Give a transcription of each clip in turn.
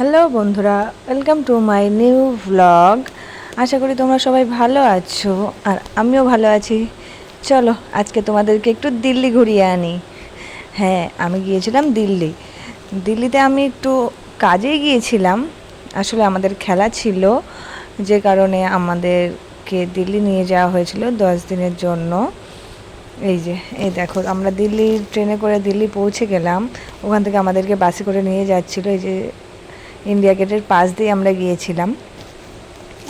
Hello বন্ধুরা welcome to my new vlog আশা করি তোমরা সবাই ভালো আছো, আর আমিও ভালো আছি। চলো, আজকে তোমাদেরকে একটু দিল্লি ঘুরিয়ে আনি। হ্যাঁ আমি গিয়েছিলাম দিল্লি। দিল্লিতে আমি একটু কাজে গিয়েছিলাম। আসলে আমাদের খেলা ছিল, যে কারণে আমাদেরকে দিল্লি নিয়ে যাওয়া হয়েছিল দশ দিনের জন্য। এই যে, এই দেখো, আমরা দিল্লি ট্রেনে করে দিল্লি পৌঁছে গেলাম। ওখান থেকে আমাদেরকে বাসে করে নিয়ে যাচ্ছিল। এই যে ইন্ডিয়া গেটের পাশ দিয়ে আমরা গিয়েছিলাম।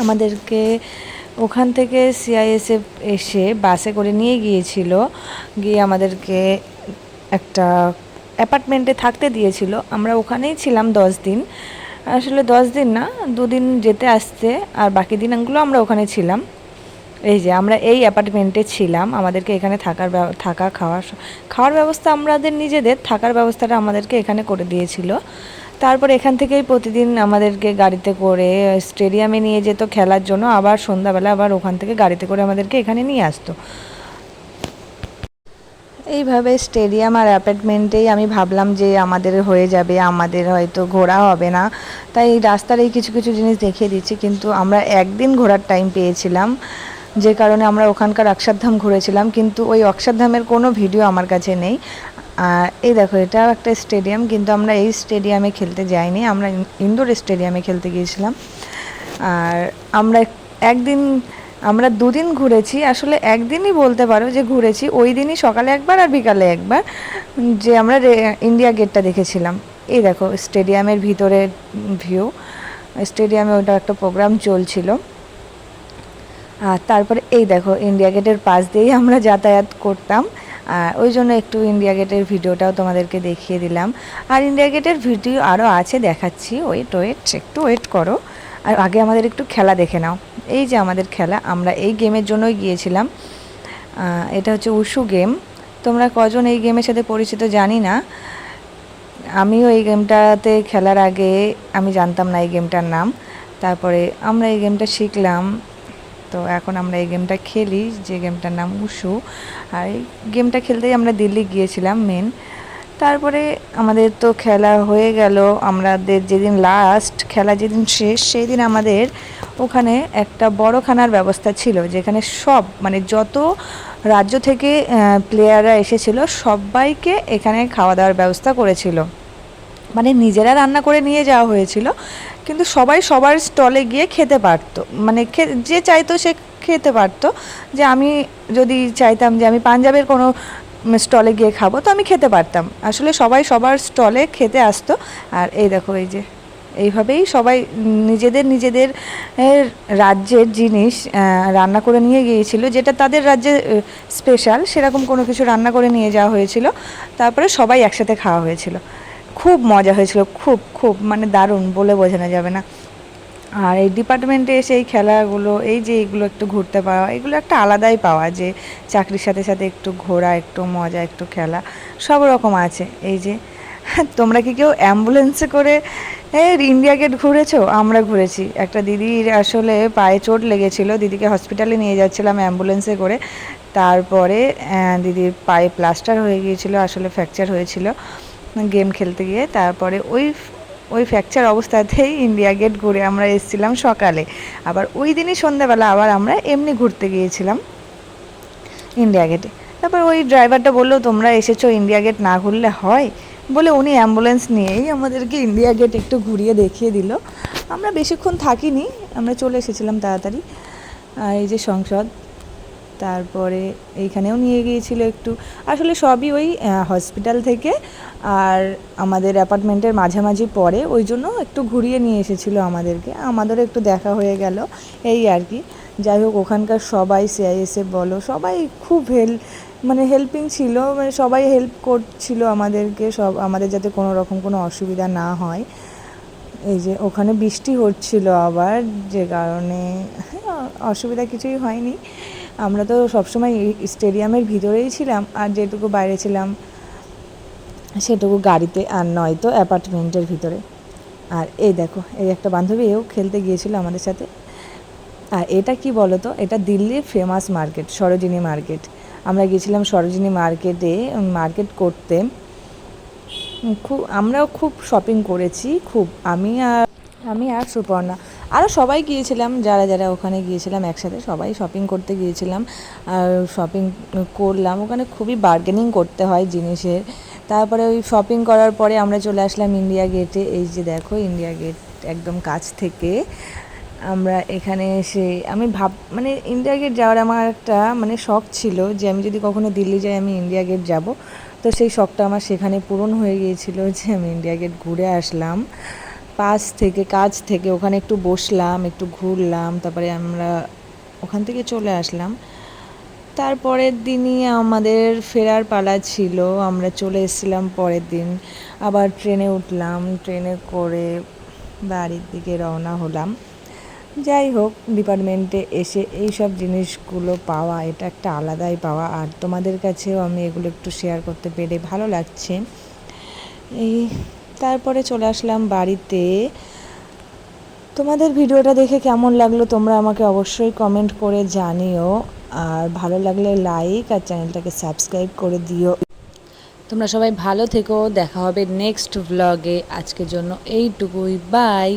আমাদেরকে ওখান থেকে সিআইএসএফ এসে বাসে করে নিয়ে গিয়েছিল। গিয়ে আমাদেরকে একটা অ্যাপার্টমেন্টে থাকতে দিয়েছিল। আমরা ওখানেই ছিলাম দশ দিন। আসলে দশ দিন না, দুদিন যেতে আসতে আর বাকি দিনগুলো আমরা ওখানে ছিলাম। এই যে আমরা এই অ্যাপার্টমেন্টে ছিলাম, আমাদেরকে এখানে থাকার থাকা খাওয়ার খাওয়ার ব্যবস্থা আমাদের নিজেদের, থাকার ব্যবস্থাটা আমাদেরকে এখানে করে দিয়েছিল। তারপর এখান থেকেই প্রতিদিন আমাদেরকে গাড়িতে করে স্টেডিয়ামে নিয়ে যেত খেলার জন্য। আবার সন্ধ্যাবেলা আবার ওখান থেকে গাড়িতে করে আমাদেরকে এখানে নিয়ে আসতো। এইভাবে স্টেডিয়াম আর অ্যাপার্টমেন্টেই আমি ভাবলাম যে আমাদের হয়ে যাবে, আমাদের হয়তো ঘোরা হবে না। তাই রাস্তার এই কিছু কিছু জিনিস দেখিয়ে দিচ্ছি, কিন্তু আমরা একদিন ঘোরার টাইম পেয়েছিলাম। যে কারণে আমরা ওখানকার অক্ষরধাম ঘুরেছিলাম, কিন্তু ওই অক্ষরধামের কোনো ভিডিও আমার কাছে নেই। আর এই দেখো, এটাও একটা স্টেডিয়াম, কিন্তু আমরা এই স্টেডিয়ামে খেলতে যাইনি, আমরা ইনডোর স্টেডিয়ামে খেলতে গিয়েছিলাম। আর আমরা একদিন, আমরা দুদিন ঘুরেছি, আসলে একদিনই বলতে পারো যে ঘুরেছি, ওই দিনই সকালে একবার আর বিকালে একবার, যে আমরা ইন্ডিয়া গেটটা দেখেছিলাম। এই দেখো, স্টেডিয়ামের ভিতরে ভিউ স্টেডিয়ামে ওটা একটা প্রোগ্রাম চলছিল। আর তারপরে এই দেখো ইন্ডিয়া গেটের পাশ দিয়েই আমরা যাতায়াত করতাম। ওই জন্য একটু ইন্ডিয়া গেটের ভিডিওটাও তোমাদেরকে দেখিয়ে দিলাম। আর ইন্ডিয়া গেটের ভিডিও আরও আছে, দেখাচ্ছি। ওয়েট ওয়েট একটু ওয়েট করো। আর আগে আমাদের একটু খেলা দেখে নাও। এই যে আমাদের খেলা, আমরা এই গেমের জন্যই গিয়েছিলাম। এটা হচ্ছে উশু গেম। তোমরা কজন এই গেমের সাথে পরিচিত জানি না। আমিও এই গেমটাতে খেলার আগে আমি জানতাম না এই গেমটার নাম। তারপরে আমরা এই গেমটা শিখলাম। তো এখন আমরা এই গেমটা খেলি, যে গেমটার নাম উশু আর এই গেমটা খেলতেই আমরা দিল্লি গিয়েছিলাম মেন তারপরে আমাদের তো খেলা হয়ে গেল। আমাদের যেদিন লাস্ট খেলা যেদিন শেষ, সেই দিন আমাদের ওখানে একটা বড় খানার ব্যবস্থা ছিল, যেখানে সব মানে যত রাজ্য থেকে প্লেয়াররা এসেছিল, সবাইকে এখানে খাওয়া দাওয়ার ব্যবস্থা করেছিল। মানে নিজেরা রান্না করে নিয়ে যাওয়া হয়েছিল। কিন্তু সবাই সবার স্টলে গিয়ে খেতে পারতো। মানে যে চাইতো সে খেতে পারতো। যে আমি যদি চাইতাম যে আমি পাঞ্জাবের কোনো স্টলে গিয়ে খাব, তো আমি খেতে পারতাম। আসলে সবাই সবার স্টলে খেতে আসতো। আর এই দেখো, এই যে, এইভাবেই সবাই নিজেদের নিজেদের রাজ্যের জিনিস রান্না করে নিয়ে গিয়েছিল। যেটা তাদের রাজ্যে স্পেশাল সেরকম কোনো কিছু রান্না করে নিয়ে যাওয়া হয়েছিল। তারপরে সবাই একসাথে খাওয়া হয়েছিল। খুব মজা হয়েছিল, খুব খুব মানে দারুণ বলে বোঝানো যাবে না। আর এই ডিপার্টমেন্টে এসে এই খেলাগুলো, এই যে এগুলো একটু ঘুরতে পাওয়া, এগুলো একটা আলাদাই পাওয়া যে চাকরির সাথে সাথে একটু ঘোরা, একটু মজা, একটু খেলা, সব রকম আছে। এই যে, তোমরা কি কেউ অ্যাম্বুলেন্সে করে ইন্ডিয়া গেট ঘুরেছো? আমরা ঘুরেছি। একটা দিদির আসলে পায়ে চোট লেগেছিল, দিদিকে হসপিটালে নিয়ে যাচ্ছিলাম অ্যাম্বুলেন্সে করে। তারপরে দিদির পায়ে প্লাস্টার হয়ে গিয়েছিল, আসলে ফ্র্যাকচার হয়েছিল। গেম খেলতে গিয়ে তারপরে ওই ওই ফ্র্যাকচার অবস্থাতেই ইন্ডিয়া গেট ঘুরে আমরা এসেছিলাম সকালে। আবার ওই দিনই সন্ধ্যাবেলা আবার আমরা এমনি ঘুরতে গিয়েছিলাম ইন্ডিয়া গেটে তারপর ওই ড্রাইভারটা বলল, তোমরা এসেছ ইন্ডিয়া গেট না ঘুরলে হয়? বলে উনি অ্যাম্বুলেন্স নিয়েই আমাদেরকে ইন্ডিয়া গেট একটু ঘুরিয়ে দেখিয়ে দিল। আমরা বেশিক্ষণ থাকিনি, আমরা চলে এসেছিলাম তাড়াতাড়ি। এই যে সংসদ তারপরে এইখানেও নিয়ে গিয়েছিল একটু। আসলে সবই ওই হসপিটাল থেকে আর আমাদের অ্যাপার্টমেন্টের মাঝামাঝি পরে ওই জন্য একটু ঘুরিয়ে নিয়ে এসেছিল আমাদেরকে। আমাদেরও একটু দেখা হয়ে গেল এই আর কি। যাই হোক ওখানকার সবাই সিআইএসএফ বলো সবাই খুব হেল্প মানে হেল্পিং ছিল মানে সবাই হেল্প করছিল আমাদেরকে সব আমাদের যাতে কোনো রকম কোনো অসুবিধা না হয়। এই যে ওখানে বৃষ্টি হচ্ছিল আবার যে কারণে হ্যাঁ, অসুবিধা কিছুই হয়নি। আমরা তো সবসময় স্টেডিয়ামের ভিতরেই ছিলাম, আর যেটুকু বাইরে ছিলাম সেটুকু গাড়িতে আর নয়তো অ্যাপার্টমেন্টের ভিতরে। আর এই দেখো, এই একটা বান্ধবী এও খেলতে গিয়েছিল আমাদের সাথে। আর এটা কি বলো তো এটা দিল্লির ফেমাস মার্কেট সরোজিনী মার্কেট আমরা গিয়েছিলাম সরোজিনী মার্কেটে মার্কেট করতে। খুব, আমরাও খুব শপিং করেছি, খুব। আমি আর আমি আর সুপর্ণা। আরও সবাই গিয়েছিলাম, যারা যারা ওখানে গিয়েছিলাম একসাথে সবাই শপিং করতে গিয়েছিলাম আর শপিং করলাম। ওখানে খুবই বার্গেনিং করতে হয় জিনিসের। তারপরে ওই শপিং করার পরে আমরা চলে আসলাম ইন্ডিয়া গেটে এই যে দেখো ইন্ডিয়া গেট একদম কাছ থেকে। আমরা এখানে এসে, আমি ভাব মানে ইন্ডিয়া গেট যাওয়ার আমার একটা মানে শখ ছিল যে আমি যদি কখনো দিল্লি যাই আমি ইন্ডিয়া গেট যাব। তো সেই শখটা আমার সেখানে পূরণ হয়ে গিয়েছিল যে আমি ইন্ডিয়া গেট ঘুরে আসলাম। পাশ থেকে, কাজ থেকে ওখানে একটু বসলাম, একটু ঘুরলাম, তারপরে আমরা ওখান থেকে চলে আসলাম। তারপরের দিনই আমাদের ফেরার পালা ছিল, আমরা চলে এসেছিলাম পরের দিন। আবার ট্রেনে উঠলাম, ট্রেনে করে বাড়ির দিকে রওনা হলাম। যাই হোক, ডিপার্টমেন্টে এসে এই সব জিনিসগুলো পাওয়া, এটা একটা আলাদাই পাওয়া। আর তোমাদের কাছেও আমি এগুলো একটু শেয়ার করতে পেরে ভালো লাগছে। এই তারপরে চলে আসলাম বাড়িতে। তোমাদের ভিডিওটা দেখে কেমন লাগল তোমরা আমাকে অবশ্যই কমেন্ট করে জানিও। আর ভালো লাগলে লাইক আর চ্যানেলটাকে সাবস্ক্রাইব করে দিও। তোমরা সবাই ভালো থেকো, দেখা হবে নেক্সট ব্লগে আজকের জন্য এইটুকুই বাই